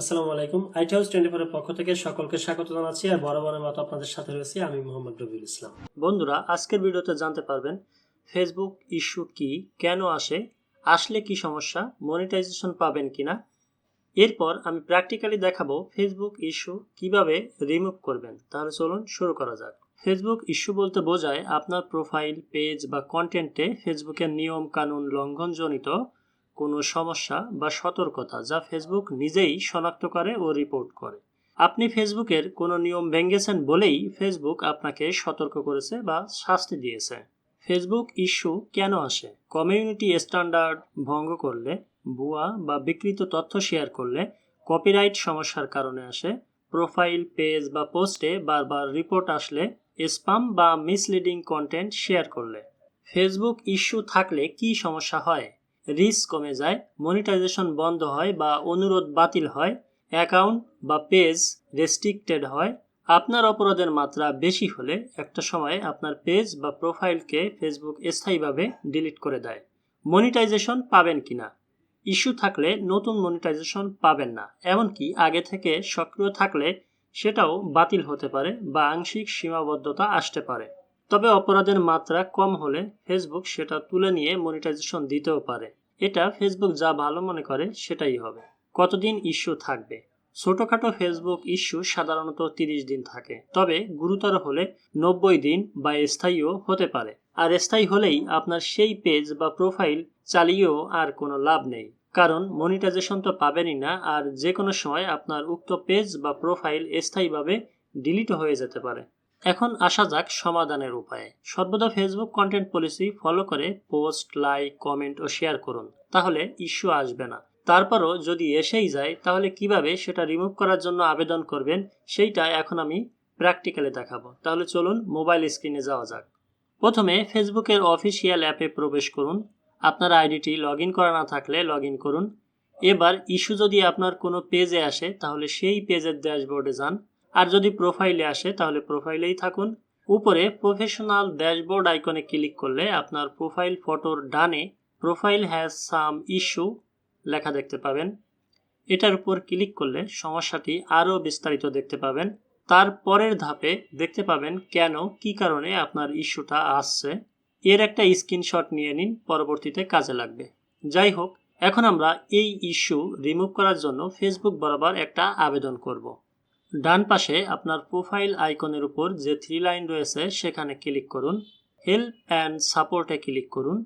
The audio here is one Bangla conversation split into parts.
আসসালামু আলাইকুম। আইটি হাউস টোয়েন্টি ফোরের পক্ষ থেকে সকলকে স্বাগত জানাচ্ছি আর বরাবরের মতো আপনাদের সাথে রয়েছি আমি মোহাম্মদ রবিউল ইসলাম। বন্ধুরা, আজকের ভিডিওতে জানতে পারবেন ফেসবুক ইস্যু কি, কেন আসে, আসলে কি সমস্যা, মনিটাইজেশন পাবেন কিনা। এরপর আমি প্র্যাকটিক্যালি দেখাবো ফেসবুক ইস্যু কীভাবে রিমুভ করবেন। তাহলে চলুন শুরু করা যাক। ফেসবুক ইস্যু বলতে বোঝায় আপনার প্রোফাইল, পেজ বা কন্টেন্টে ফেসবুকের নিয়ম কানুন লঙ্ঘনজনিত কোনো সমস্যা বা সতর্কতা যা ফেসবুক নিজেই শনাক্ত করে ও রিপোর্ট করে। আপনি ফেসবুকের কোনো নিয়ম ভেঙেছেন বলেই ফেসবুক আপনাকে সতর্ক করেছে বা শাস্তি দিয়েছে। ফেসবুক ইস্যু কেন আসে? কমিউনিটি স্ট্যান্ডার্ড ভঙ্গ করলে, ভুয়া বা বিকৃত তথ্য শেয়ার করলে কপিরাইট সমস্যার কারণে আসে। প্রোফাইল পেজ বা পোস্টে বারবার রিপোর্ট আসলে স্পাম বা মিসলিডিং কন্টেন্ট শেয়ার করলে। ফেসবুক ইস্যু থাকলে কি সমস্যা হয়? রিস্ক কমে যায় মনিটাইজেশন বন্ধ হয় বা অনুরোধ বাতিল হয় অ্যাকাউন্ট বা পেজ রেস্ট্রিক্টেড হয়, আপনার অপরাধের মাত্রা বেশি হলে একটা সময়ে আপনার পেজ বা প্রোফাইলকে ফেসবুক স্থায়ীভাবে ডিলিট করে দেয়। মনিটাইজেশন পাবেন কি না ইস্যু থাকলে নতুন মনিটাইজেশন পাবেন না, এমনকি আগে থেকে সক্রিয় থাকলে সেটাও বাতিল হতে পারে বা আংশিক সীমাবদ্ধতা আসতে পারে। তবে অপরাধের মাত্রা কম হলে ফেসবুক সেটা তুলে নিয়ে মনিটাইজেশন দিতেও পারে। এটা ফেসবুক যা ভালো মনে করে সেটাই হবে। কতদিন ইস্যু থাকবে? ছোটখাটো ফেসবুক ইস্যু সাধারণত তিরিশ দিন থাকে। তবে গুরুতর হলে নব্বই দিন বা স্থায়ীও হতে পারে। আর স্থায়ী হলেই আপনার সেই পেজ বা প্রোফাইল চালিয়েও আর কোনো লাভ নেই। কারণ মনিটাইজেশন তো পাবেনই না আর যে কোনো সময় আপনার উক্ত পেজ বা প্রোফাইল স্থায়ীভাবে ডিলিট হয়ে যেতে পারে। এখন আসা যাক সমাধানের উপায়ে। সর্বদা ফেসবুক কন্টেন্ট পলিসি ফলো করে পোস্ট লাইক কমেন্ট ও শেয়ার করুন। তাহলে ইস্যু আসবে না। তারপরও যদি এসেই যায়, তাহলে কীভাবে সেটা রিমুভ করার জন্য আবেদন করবেন, সেইটা এখন আমি প্র্যাকটিক্যালে দেখাবো। তাহলে চলুন মোবাইল স্ক্রিনে যাওয়া যাক। প্রথমে ফেসবুকের অফিসিয়াল অ্যাপে প্রবেশ করুন। আপনার আইডিটি লগ ইন করা না থাকলে লগ ইন করুন। এবার ইস্যু যদি আপনার কোনো পেজে আসে, তাহলে সেই পেজের ড্যাশবোর্ডে যান। আর যদি প্রোফাইলে আসে, তাহলে প্রোফাইলেই থাকুন। উপরে প্রফেশনাল ড্যাশবোর্ড আইকনে ক্লিক করলে আপনার প্রোফাইল ফটোর ডানে প্রোফাইল হ্যাজ সাম ইস্যু লেখা দেখতে পাবেন। এটার উপর ক্লিক করলে সমস্যাটি আরও বিস্তারিত দেখতে পাবেন। তার পরের ধাপে দেখতে পাবেন কেন, কি কারণে আপনার ইস্যুটা আসছে। এর একটা স্ক্রিনশট নিয়ে নিন, পরবর্তীতে কাজে লাগবে। যাই হোক, এখন আমরা এই ইস্যু রিমুভ করার জন্য ফেসবুক বরাবর একটা আবেদন করব। ডান পাশে আপনার প্রোফাইল আইকনের উপর যে থ্রি লাইন রয়েছে, সেখানে ক্লিক করুন। হেল্প অ্যান্ড সাপোর্টে ক্লিক করুন।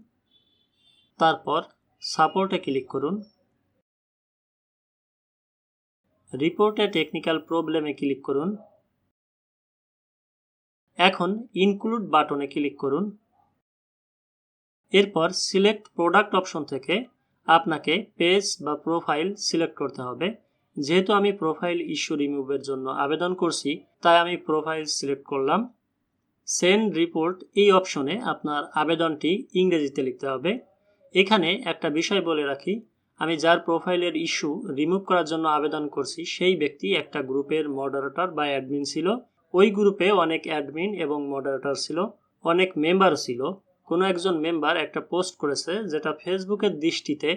তারপর সাপোর্টে ক্লিক করুন। রিপোর্টে টেকনিক্যাল প্রবলেমে ক্লিক করুন। এখন ইনক্লুড বাটনে ক্লিক করুন। এরপর সিলেক্ট প্রোডাক্ট অপশন থেকে আপনাকে পেজ বা প্রোফাইল সিলেক্ট করতে হবে। যেহেতু আমি প্রোফাইল ইস্যু রিমুভের জন্য আবেদন করছি, তাই আমি প্রোফাইল সিলেক্ট করলাম। সেন্ড রিপোর্ট এই অপশনে আপনার আবেদনটি ইংরেজিতে লিখতে হবে। এখানে একটা বিষয় বলে রাখি, আমি যার প্রোফাইলের ইস্যু রিমুভ করার জন্য আবেদন করছি, সেই ব্যক্তি একটা গ্রুপের মডারেটর বা অ্যাডমিন ছিল। ওই গ্রুপে অনেক অ্যাডমিন এবং মডারেটর ছিল, অনেক মেম্বার ছিল। কোনো একজন মেম্বার একটা পোস্ট করেছে, যেটা ফেসবুকের দৃষ্টিতে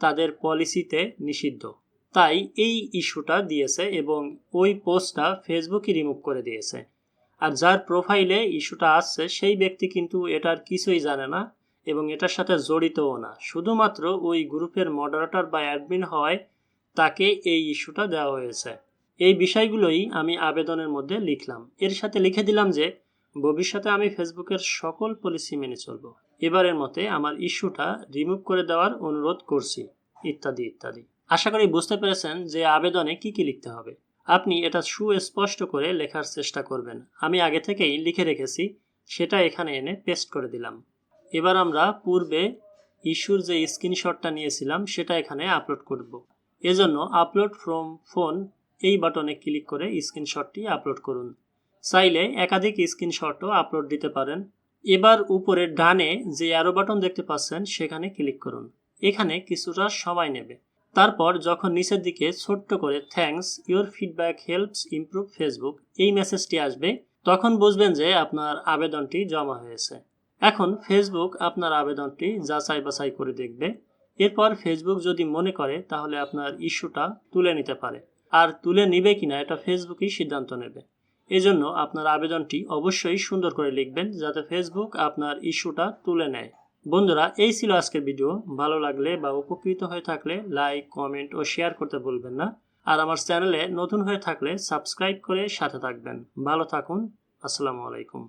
তাদের পলিসিতে নিষিদ্ধ। তাই এই ইস্যুটা দিয়েছে এবং ওই পোস্টটা ফেসবুকই রিমুভ করে দিয়েছে। আর যার প্রোফাইলে ইস্যুটা আসছে, সেই ব্যক্তি কিন্তু এটার কিছুই জানে না এবং এটার সাথে জড়িতও না। শুধুমাত্র ওই গ্রুপের মডারেটর বা অ্যাডমিন হওয়ায় তাকে এই ইস্যুটা দেওয়া হয়েছে। এই বিষয়গুলোই আমি আবেদনের মধ্যে লিখলাম। এর সাথে লিখে দিলাম যে, ভবিষ্যতে আমি ফেসবুকের সকল পলিসি মেনে চলব। এবারের মতে আমার ইস্যুটা রিমুভ করে দেওয়ার অনুরোধ করছি। ইত্যাদি ইত্যাদি। আশা করি বুঝতে পেরেছেন যে আবেদনে কি কি লিখতে হবে। আপনি এটা সুস্পষ্ট করে লেখার চেষ্টা করবেন। আমি আগে থেকেই লিখে রেখেছি, সেটা এখানে এনে পেস্ট করে দিলাম। এবার আমরা পূর্বে ইস্যুর যে স্ক্রিনশটটা নিয়েছিলাম, সেটা এখানে আপলোড করব। এজন্য আপলোড ফ্রম ফোন এই বাটনে ক্লিক করে স্ক্রিনশটটি আপলোড করুন। চাইলে একাধিক স্ক্রিনশটও আপলোড দিতে পারেন। এবার উপরে ডানে যে অ্যারো বাটন দেখতে পাচ্ছেন, সেখানে ক্লিক করুন। এখানে কিছুটা সময় নেবে। তারপর যখন নিচের দিকে ছোট্ট করে thanks your feedback helps improve Facebook এই মেসেজটি আসবে, তখন বুঝবেন যে আপনার আবেদনটি জমা হয়েছে। এখন ফেসবুক আপনার আবেদনটি যাচাই বাছাই করে দেখবে। এরপর ফেসবুক যদি মনে করে, তাহলে আপনার ইস্যুটা তুলে নিতে পারে। আর তুলে নিবে কিনা, এটা ফেসবুকই সিদ্ধান্ত নেবে। এজন্য আপনার আবেদনটি অবশ্যই সুন্দর করে লিখবেন, যাতে ফেসবুক আপনার ইস্যুটা তুলে নেয়। বন্ধুরা, এই ছিল আজকের ভিডিও। ভালো লাগলে বা উপকৃত হয়ে থাকলে লাইক, কমেন্ট ও শেয়ার করতে ভুলবেন না। আর আমার চ্যানেলে নতুন হয়ে থাকলে সাবস্ক্রাইব করে সাথে থাকবেন। ভালো থাকুন। আসসালামু আলাইকুম।